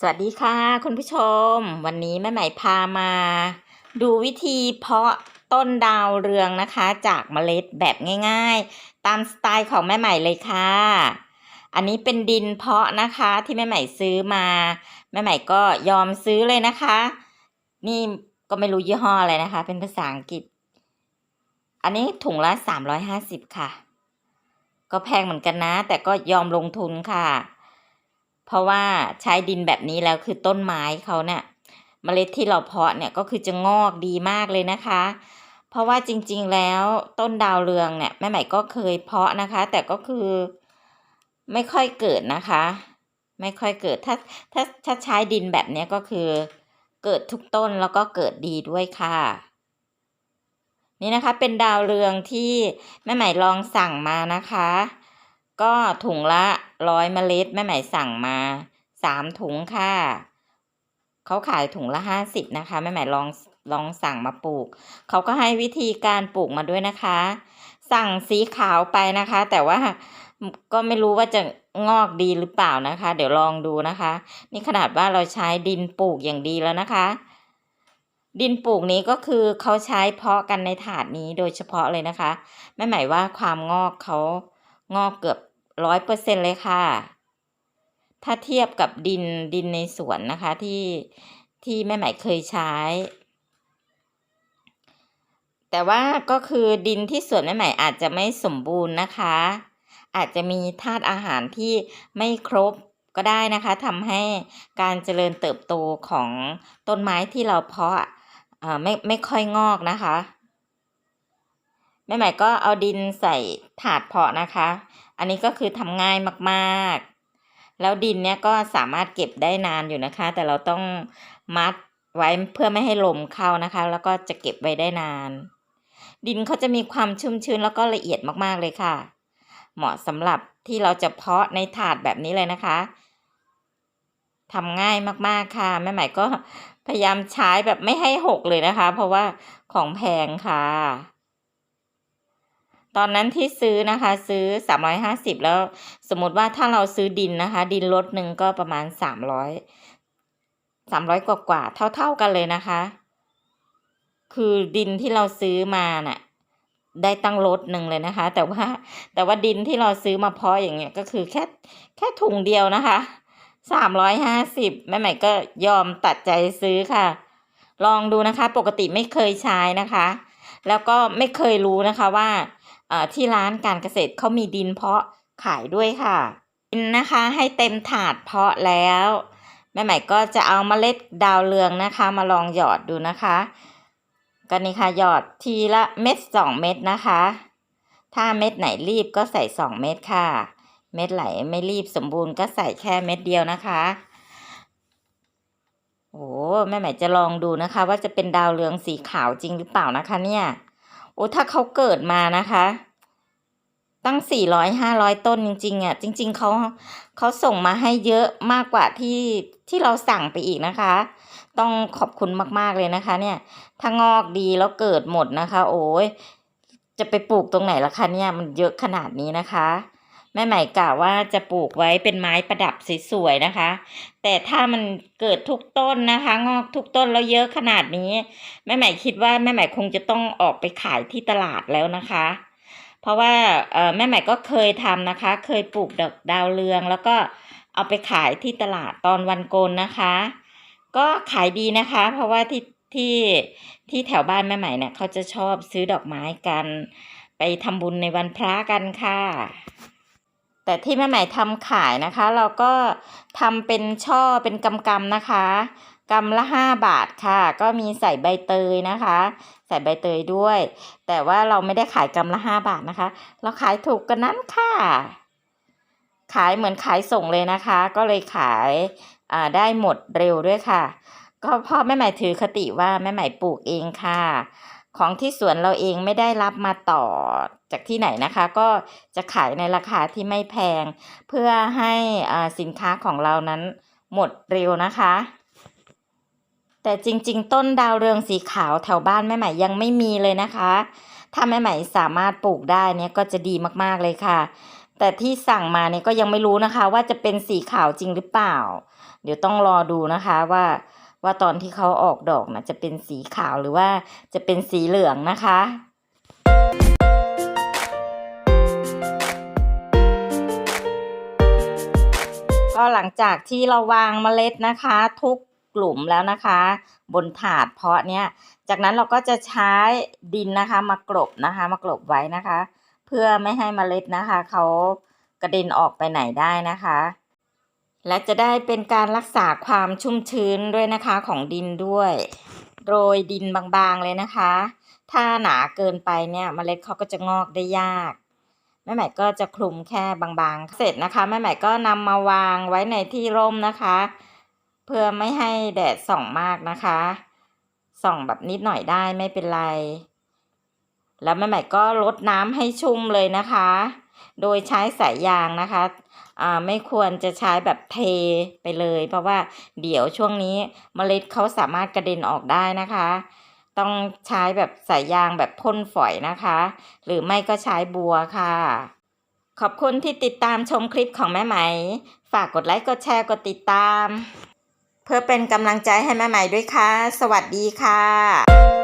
สวัสดีค่ะ คุณผู้ชม วันนี้แม่ใหม่พามา ดูวิธีเพาะต้นดาวเรืองนะคะ จากเมล็ดแบบง่าย ๆ ตามสไตล์ของแม่ใหม่เลยค่ะ อันนี้เป็นดินเพาะนะคะที่แม่ใหม่ซื้อมา แม่ใหม่ก็ยอมซื้อเลยนะคะ นี่ก็ไม่รู้ยี่ห้ออะไรนะคะ เป็นภาษาอังกฤษ อันนี้ถุงละสามร้อยห้าสิบค่ะ ก็แพงเหมือนกันนะ แต่ก็ยอมลงทุนค่ะ เพราะว่าใช้ดินแบบนี้แล้วคือต้นไม้เขาเนี่ยเมล็ดที่เราเพาะเนี่ยก็คือจะงอกดีมากเลยนะคะ เพราะว่าจริงๆแล้วต้นดาวเรืองเนี่ยแม่ใหม่ก็เคยเพาะนะคะ แต่ก็คือไม่ค่อยเกิดนะคะ ไม่ค่อยเกิดถ้าถ้าถ้าใช้ดินแบบนี้ก็คือ เกิดทุกต้นแล้วก็เกิดดีด้วยค่ะ นี่นะคะเป็นดาวเรืองที่แม่ใหม่ลองสั่งมานะคะ ก็ถุงละร้อยเมล็ดแม่ใหม่สั่งมาสามถุงค่ะเขาขายถุงละห้าสิบนะคะแม่ใหม่ลองลองสั่งมาปลูก เขาก็ให้วิธีการปลูกมาด้วยนะคะ สั่งสีขาวไปนะคะ แต่ว่าก็ไม่รู้ว่าจะงอกดีหรือเปล่านะคะ เดี๋ยวลองดูนะคะ นี่ขนาดว่าเราใช้ดินปลูกอย่างดีแล้วนะคะ ดินปลูกนี้ก็คือเขาใช้เพาะกันในถาดนี้โดยเฉพาะเลยนะคะแม่หมายว่าความงอกเขา งอกเกือบร้อยเปอร์เซ็นเลยค่ะ ถ้าเทียบกับดินดินในสวนนะคะที่ที่แม่หมายเคยใช้ แต่ว่าก็คือดินที่สวนแม่หมายอาจจะไม่สมบูรณ์นะคะ อาจจะมีธาตุอาหารที่ไม่ครบก็ได้นะคะทำให้การเจริญเติบโตของต้นไม้ที่เราเพาะไม่ไม่ค่อยงอกนะคะ แม่ใหม่ก็เอาดินใส่ถาดเพาะนะคะ อันนี้ก็คือทำง่ายมากๆ แล้วดินเนี้ยก็สามารถเก็บได้นานอยู่นะคะ แต่เราต้องมัดไว้เพื่อไม่ให้ลมเข้านะคะ แล้วก็จะเก็บไว้ได้นาน ดินเขาจะมีความชุ่มชื้นแล้วก็ละเอียดมากๆเลยค่ะ เหมาะสำหรับที่เราจะเพาะในถาดแบบนี้เลยนะคะทำง่ายมากๆค่ะแม่ใหม่ก็พยายามใช้แบบไม่ให้หกเลยนะคะ เพราะว่าของแพงค่ะ ตอนนั้นที่ซื้อนะคะซื้อสามร้อยห้าสิบแล้วสมมติว่าถ้าเราซื้อดินนะคะ ดินรถหนึ่งก็ประมาณสามร้อยสามร้อยกว่ากว่าเท่าเท่ากันเลยนะคะ คือดินที่เราซื้อมาน่ะได้ตั้งรถหนึ่งเลยนะคะ แต่ว่าแต่ว่าดินที่เราซื้อมาเพาะอย่างเงี้ยก็คือแค่แค่ถุงเดียวนะคะสามร้อยห้าสิบแม่ใหม่ก็ยอมตัดใจซื้อค่ะ ลองดูนะคะ ปกติไม่เคยใช้นะคะ แล้วก็ไม่เคยรู้นะคะว่า ที่ร้านการเกษตรเขามีดินเพาะขายด้วยค่ะ ดินนะคะให้เต็มถาดเพาะแล้วแม่ใหม่ก็จะเอาเมล็ดดาวเรืองนะคะ มาลองหยอดดูนะคะก็นี่ค่ะหยอดทีละเม็ดสองเม็ดนะคะ ถ้าเม็ดไหนรีบก็ใส่สองเม็ดค่ะ เม็ดไหลไม่รีบสมบูรณ์ก็ใส่แค่เม็ดเดียวนะคะโอ้แม่ใหม่จะลองดูนะคะ ว่าจะเป็นดาวเรืองสีขาวจริงหรือเปล่านะคะเนี่ย โอ้ถ้าเขาเกิดมานะคะ ตั้งสี่ร้อยห้าร้อยต้นจริงๆอะจริง ๆเขาเขาส่งมาให้เยอะมากกว่าที่ที่เราสั่งไปอีกนะคะ ต้องขอบคุณมากๆเลยนะคะ เนี่ย ถ้างอกดีแล้วเกิดหมดนะคะ โอ้ยจะไปปลูกตรงไหนล่ะคะเนี่ยมันเยอะขนาดนี้นะคะ แม่ใหม่กล่าวว่าจะปลูกไว้เป็นไม้ประดับสวยๆนะคะ แต่ถ้ามันเกิดทุกต้นนะคะ งอกทุกต้นแล้วเยอะขนาดนี้ แม่ใหม่คิดว่าแม่ใหม่คงจะต้องออกไปขายที่ตลาดแล้วนะคะ เพราะว่าแม่ใหม่ก็เคยทำนะคะ เคยปลูกดอกดาวเรือง แล้วก็เอาไปขายที่ตลาดตอนวันโกนนะคะ ก็ขายดีนะคะ เพราะว่าที่ที่ที่แถวบ้านแม่ใหม่เนี่ยเขาจะชอบซื้อดอกไม้กัน ไปทำบุญในวันพระกันค่ะ แต่ที่แม่ใหม่ทำขายนะคะ เราก็ทำเป็นช่อเป็นกำกำนะคะกำละห้าบาทค่ะ ก็มีใส่ใบเตยนะคะ ใส่ใบเตยด้วย แต่ว่าเราไม่ได้ขายกำละห้าบาทนะคะ เราขายถูกกันนั้นค่ะ ขายเหมือนขายส่งเลยนะคะ ก็เลยขายได้หมดเร็วด้วยค่ะ ก็พ่อแม่ใหม่ถือคติว่าแม่ใหม่ปลูกเองค่ะ ของที่สวนเราเองไม่ได้รับมาต่อจากที่ไหนนะคะ ก็จะขายในราคาที่ไม่แพง เพื่อให้สินค้าของเรานั้นหมดเร็วนะคะ แต่จริงๆ ต้นดาวเรืองสีขาวแถวบ้านแม่ใหม่ยังไม่มีเลยนะคะ ถ้าแม่ใหม่สามารถปลูกได้เนี่ยก็จะดีมากๆเลยค่ะ แต่ที่สั่งมาเนี่ยก็ยังไม่รู้นะคะ ว่าจะเป็นสีขาวจริงหรือเปล่า เดี๋ยวต้องรอดูนะคะว่า ว่าตอนที่เขาออกดอกนะจะเป็นสีขาวหรือว่าจะเป็นสีเหลืองนะคะก็หลังจากที่เราวางเมล็ดนะคะ ทุกกลุ่มแล้วนะคะ บนถาดเพาะเนี่ยจากนั้นเราก็จะใช้ดินนะคะ มากรบนะคะ มากรบไว้นะคะ เพื่อไม่ให้เมล็ดนะคะเขากระเด็นออกไปไหนได้นะคะ และจะได้เป็นการรักษาความชุ่มชื้นด้วยนะคะของดินด้วย โรยดินบางๆเลยนะคะ ถ้าหนาเกินไปเนี่ยเมล็ดเขาก็จะงอกได้ยากแม่ใหม่ก็จะคลุมแค่บางๆ เสร็จนะคะแม่ใหม่ก็นำมาวางไว้ในที่ร่มนะคะ เพื่อไม่ให้แดดส่องมากนะคะ ส่องแบบนิดหน่อยได้ไม่เป็นไร แล้วแม่ใหม่ก็ลดน้ำให้ชุ่มเลยนะคะ โดยใช้สายยางนะคะ ไม่ควรจะใช้แบบเทไปเลย เพราะว่าเดี๋ยวช่วงนี้เมล็ดเขาสามารถกระเด็นออกได้นะคะ ต้องใช้แบบสายยางแบบพ่นฝอยนะคะ หรือไม่ก็ใช้บัวค่ะ ขอบคุณที่ติดตามชมคลิปของแม่ไหม ฝากกดไลค์กดแชร์กดติดตาม เพื่อเป็นกำลังใจให้แม่ไหมด้วยค่ะ สวัสดีค่ะ